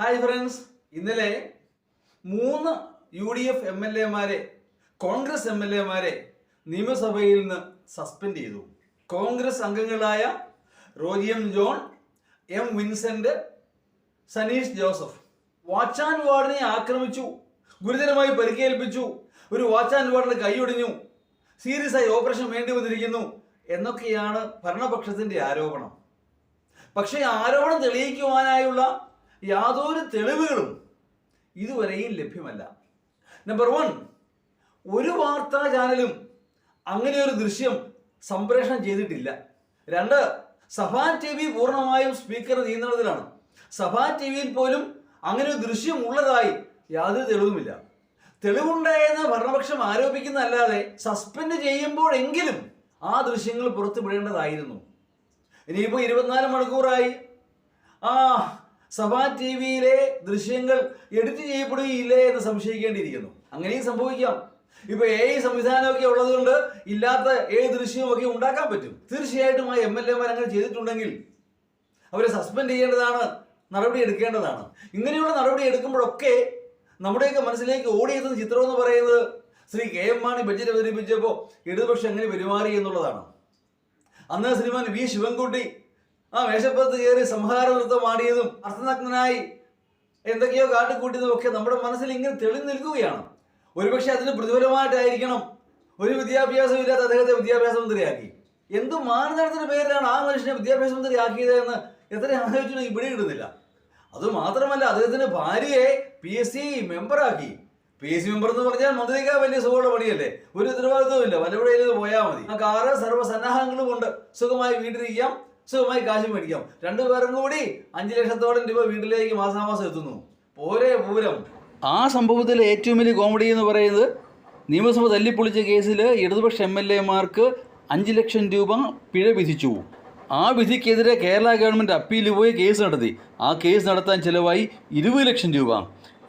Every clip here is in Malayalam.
ഹായ് ഫ്രണ്ട്സ് ഇന്നലെ മൂന്ന് U D F M L എമാരെ കോൺഗ്രസ് എം എൽ എമാരെ നിയമസഭയിൽ നിന്ന് സസ്പെൻഡ് ചെയ്തു. കോൺഗ്രസ് അംഗങ്ങളായ Roji M John M Vincent Saneesh Joseph watch and വാർഡിനെ ആക്രമിച്ചു ഗുരുതരമായി പരിക്കേൽപ്പിച്ചു ഒരു വാച്ച് ആൻഡ് വാർഡിന് കൈയൊടിഞ്ഞു സീരിയസ് ആയി ഓപ്പറേഷൻ വേണ്ടി വന്നിരിക്കുന്നു എന്നൊക്കെയാണ് ഭരണപക്ഷത്തിന്റെ ആരോപണം. പക്ഷേ ആരോപണം തെളിയിക്കുവാനായുള്ള യാതൊരു തെളിവുകളും ഇതുവരെയും ലഭ്യമല്ല. നമ്പർ വൺ ഒരു വാർത്താ ചാനലും അങ്ങനെ ഒരു ദൃശ്യം സംപ്രേഷണം ചെയ്തിട്ടില്ല. രണ്ട് സഭാ ടി വി പൂർണമായും സ്പീക്കർ നിയന്ത്രണത്തിലാണ്. സഭാ ടി വിയിൽ പോലും അങ്ങനെ ഒരു ദൃശ്യം ഉള്ളതായി യാതൊരു തെളിവുമില്ല. തെളിവുണ്ടായെന്ന് ഭരണപക്ഷം ആരോപിക്കുന്നതല്ലാതെ സസ്പെൻഡ് ചെയ്യുമ്പോഴെങ്കിലും ആ ദൃശ്യങ്ങൾ പുറത്തുവിടേണ്ടതായിരുന്നു. ഇനിയിപ്പോൾ ഇരുപത്തിനാല് മണിക്കൂറായി. ആ സഭാ ടി വിയിലെ ദൃശ്യങ്ങൾ എഡിറ്റ് ചെയ്യപ്പെടുകയില്ലേ എന്ന് സംശയിക്കേണ്ടിയിരിക്കുന്നു. അങ്ങനെയും സംഭവിക്കാം. ഇപ്പൊ ഏ സംവിധാനമൊക്കെ ഉള്ളതുകൊണ്ട് ഇല്ലാത്ത ഏത് ദൃശ്യമൊക്കെ ഉണ്ടാക്കാൻ പറ്റും. തീർച്ചയായിട്ടും ആ എം എൽ എമാർ അങ്ങനെ ചെയ്തിട്ടുണ്ടെങ്കിൽ അവരെ സസ്പെൻഡ് ചെയ്യേണ്ടതാണ് നടപടി എടുക്കേണ്ടതാണ്. ഇങ്ങനെയുള്ള നടപടി എടുക്കുമ്പോഴൊക്കെ നമ്മുടെയൊക്കെ മനസ്സിലേക്ക് ഓടിയെത്തുന്ന ചിത്രം എന്ന് പറയുന്നത് Shri K M Mani budget അവതരിപ്പിച്ചപ്പോൾ ഇടതുപക്ഷം എങ്ങനെ പെരുമാറി എന്നുള്ളതാണ്. അന്ന് ശ്രീമാൻ വി ശിവൻകുട്ടി ആ മേശപ്പുറത്ത് കയറി സംഹാര നൃത്തം ആടിയതും അർത്ഥനഗ്നായി എന്തൊക്കെയോ കാട്ടിക്കൂട്ടിയതും ഒക്കെ നമ്മുടെ മനസ്സിൽ ഇങ്ങനെ തെളിഞ്ഞു നിൽക്കുകയാണ്. ഒരുപക്ഷെ അതിന് പ്രതിഫലമായിട്ടായിരിക്കണം ഒരു വിദ്യാഭ്യാസം ഇല്ലാത്ത അദ്ദേഹത്തെ വിദ്യാഭ്യാസ മന്ത്രിയാക്കി. എന്ത് മാനദണ്ഡത്തിന്റെ പേരിലാണ് ആ മനുഷ്യനെ വിദ്യാഭ്യാസ മന്ത്രി ആക്കിയത് എന്ന് എത്ര ആലോചിച്ചു ഇവിടെ ഇടുന്നില്ല അത് മാത്രമല്ല അദ്ദേഹത്തിന്റെ ഭാര്യയെ പി എസ് സി മെമ്പറാക്കി പി എസ് സി മെമ്പർ എന്ന് പറഞ്ഞാൽ മന്ത്രിക്കാൻ വലിയ സുഖമുള്ള പണിയല്ലേ? ഒരു ഉത്തരവാദിത്വം ഇല്ല വല്ലവിടെയും പോയാൽ മതി. ആ കാറ് സർവസന്നാഹങ്ങളും ഉണ്ട് സുഖമായി വീട്ടിലിരിക്കാം. സുഖമായി കാശ് മേടിക്കാം. രണ്ടുപേരും കൂടി അഞ്ചു ലക്ഷത്തോളം രൂപ വീട്ടിലേക്ക് മാസാമാസം എത്തുന്നു. പോരേ പൂരം. ആ സംഭവത്തിൽ ഏറ്റവും വലിയ കോമഡി എന്ന് പറയുന്നത് നിയമസഭ തല്ലിപ്പൊളിച്ച കേസിൽ ഇടതുപക്ഷ എം എൽ എമാർക്ക് അഞ്ച് ലക്ഷം രൂപ പിഴ വിധിച്ചു. ആ വിധിക്കെതിരെ കേരള ഗവൺമെന്റ് അപ്പീൽ പോയി കേസ് നടത്തി. ആ കേസ് നടത്താൻ ചിലവായി ഇരുപത് ലക്ഷം രൂപ.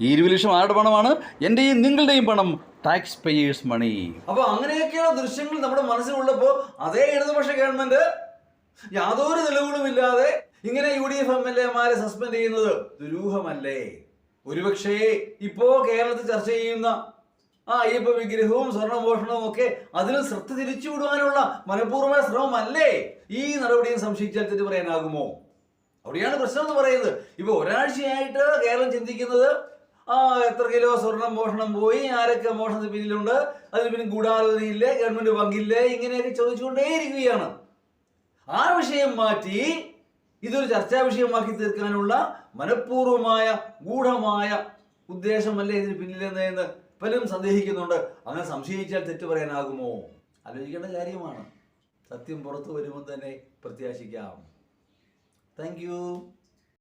ഈ ഇരുപത് ലക്ഷം ആരുടെ പണമാണ്? എന്റെയും നിങ്ങളുടെയും പണം. ടാക്സ് പേയേഴ്സ് മണി അപ്പോൾ അങ്ങനെയൊക്കെയുള്ള ദൃശ്യങ്ങൾ നമ്മുടെ മനസ്സിലുള്ളപ്പോൾ അതേ ഇടതുപക്ഷ ഗവൺമെന്റ് യാതൊരു തെളിവുകളുമില്ലാതെ ഇങ്ങനെ U D F M L എമാരെ സസ്പെൻഡ് ചെയ്യുന്നത് ദുരൂഹമല്ലേ? ഒരുപക്ഷേ ഇപ്പോ കേരളത്തിൽ ചർച്ച ചെയ്യുന്ന ആ അയ്യപ്പ വിഗ്രഹവും സ്വർണമോഷണവും ഒക്കെ അതിൽ ശ്രദ്ധ തിരിച്ചു വിടുവാനുള്ള മനഃപൂർവമായ ശ്രമമല്ലേ? ഈ നടപടിയും സംശയിച്ചാൽ തെറ്റ് പറയാനാകുമോ? അവിടെയാണ് പ്രശ്നം എന്ന് പറയുന്നത്. ഇപ്പൊ ഒരാഴ്ചയായിട്ട് കേരളം ചിന്തിക്കുന്നത് ആ എത്ര കിലോ സ്വർണം മോഷണം പോയി ആരൊക്കെ മോഷണത്തിന് പിന്നിലുണ്ട് അതിന് പിന്നെ ഗൂഢാലോചനയില്ലേ ഗവൺമെന്റ് പങ്കില്ലേ ഇങ്ങനെയൊക്കെ ചോദിച്ചുകൊണ്ടേയിരിക്കുകയാണ്. ആ വിഷയം മാറ്റി ഇതൊരു ചർച്ചാ വിഷയമാക്കി തീർക്കാനുള്ള മനഃപൂർവമായ ഗൂഢമായ ഉദ്ദേശമല്ലേ ഇതിന് പിന്നിലെന്ന് പലരും സന്ദേഹിക്കുന്നുണ്ട്. അങ്ങനെ സംശയിച്ചാൽ തെറ്റ് പറയാനാകുമോ? ആലോചിക്കേണ്ട കാര്യമാണ്. സത്യം പുറത്തു വരുമ്പോൾ തന്നെ പ്രത്യാശിക്കാം. താങ്ക്